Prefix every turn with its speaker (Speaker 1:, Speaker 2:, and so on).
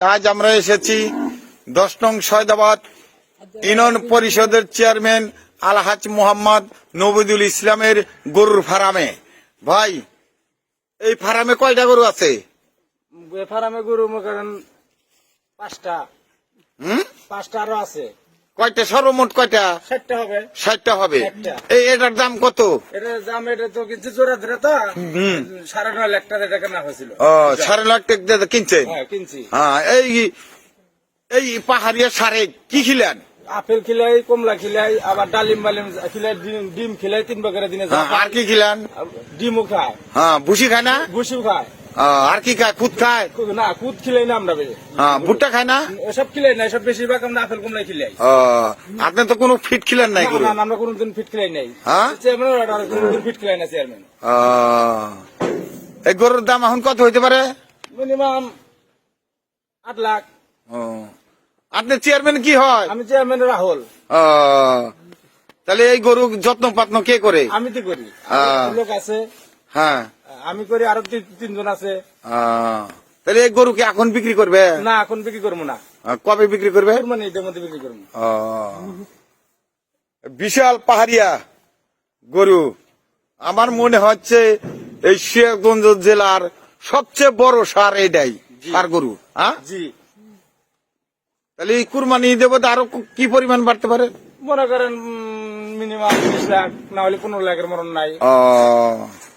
Speaker 1: আজ আমরা এসেছি দশ নং সয়দাবাদ ইউনিয়ন পরিষদের চেয়ারম্যান আলহাজ মোহাম্মদ নবুদুল ইসলামের গরুর ফার্মে। ভাই এই ফারামে কয়টা গরু আছে?
Speaker 2: ফার্মে গরু মনে করেন পাঁচটা।
Speaker 1: হুম?
Speaker 2: পাঁচটা আরও আছে।
Speaker 1: কয়টা সর্বমোট কয়টা?
Speaker 2: ষাটটা হবে।
Speaker 1: ষাটটা হবে। এই এটার দাম কত?
Speaker 2: এটা দাম এটা তো কিছু জোড়া ধরে তো। সাড়ে নয় লাখ টাকা এটা কেনা হয়েছিল।
Speaker 1: ও সাড়ে লাখ টাকা দিয়ে কিনছেন?
Speaker 2: হ্যাঁ কিনছি।
Speaker 1: হ্যাঁ এই এই পাহাড়িয়া সারে কি খিলেন?
Speaker 2: আপেল খিলাই কমলা খিলাই আবার ডালিম বালিম খিলাই ডিম- ডিম খিলাই তিন বকের দিনে
Speaker 1: হ্যাঁ, আর কি খিলেন?
Speaker 2: ডিমও খায়।
Speaker 1: হ্যাঁ ভুসি খায় না?
Speaker 2: ভুসিও খায়।
Speaker 1: আর কি খায়? খুদ খায়?
Speaker 2: না খুদ খিলাই না আমরা
Speaker 1: হ্যাঁ ভুট্টা খায় না?
Speaker 2: এসব খিলাই না এসব বেশিরভাগ আমরা আপেল কমলা খিলাই।
Speaker 1: আপনি তো কোনো ফিট খিলেন নাই
Speaker 2: না, আমরা কোনোদিন ফিট খিলাই নাই।
Speaker 1: হ্যাঁ?
Speaker 2: চেয়ারম্যান কোনোদিন ফিট খিলাই না চেয়ারম্যান
Speaker 1: এই গরুর দাম এখন কত হইতে পারে?
Speaker 2: মিনিমাম আট লাখ।
Speaker 1: আপনি চেয়ারম্যান কি হয়?
Speaker 2: আমি চেয়ারম্যান রাহুল।
Speaker 1: তাহলে এই গরু যত্ন পাত্ন কে করে?
Speaker 2: আমি তো করি। লোক আছে।
Speaker 1: হ্যাঁ।
Speaker 2: আমি করি আরও তিন- তিনজন আছে।
Speaker 1: তাহলে এই গরু কি এখন বিক্রি করবে?
Speaker 2: না এখন বিক্রি করব না।
Speaker 1: কবে বিক্রি করবে?
Speaker 2: মানে এটার মধ্যে বিক্রি করব।
Speaker 1: বিশাল পাহাড়িয়া গরু। আমার মনে হচ্ছে এই শিয়াগঞ্জ জেলার সবচেয়ে বড় সার এটাই সার গরু হ্যাঁ
Speaker 2: জি।
Speaker 1: তাহলে এই কুরবানি দেবো আরও কি পরিমাণ বাড়তে পারে?
Speaker 2: মনে করেন মিনিমাম বিশ লাখ না হলে পনেরো লাখের মরণ নাই।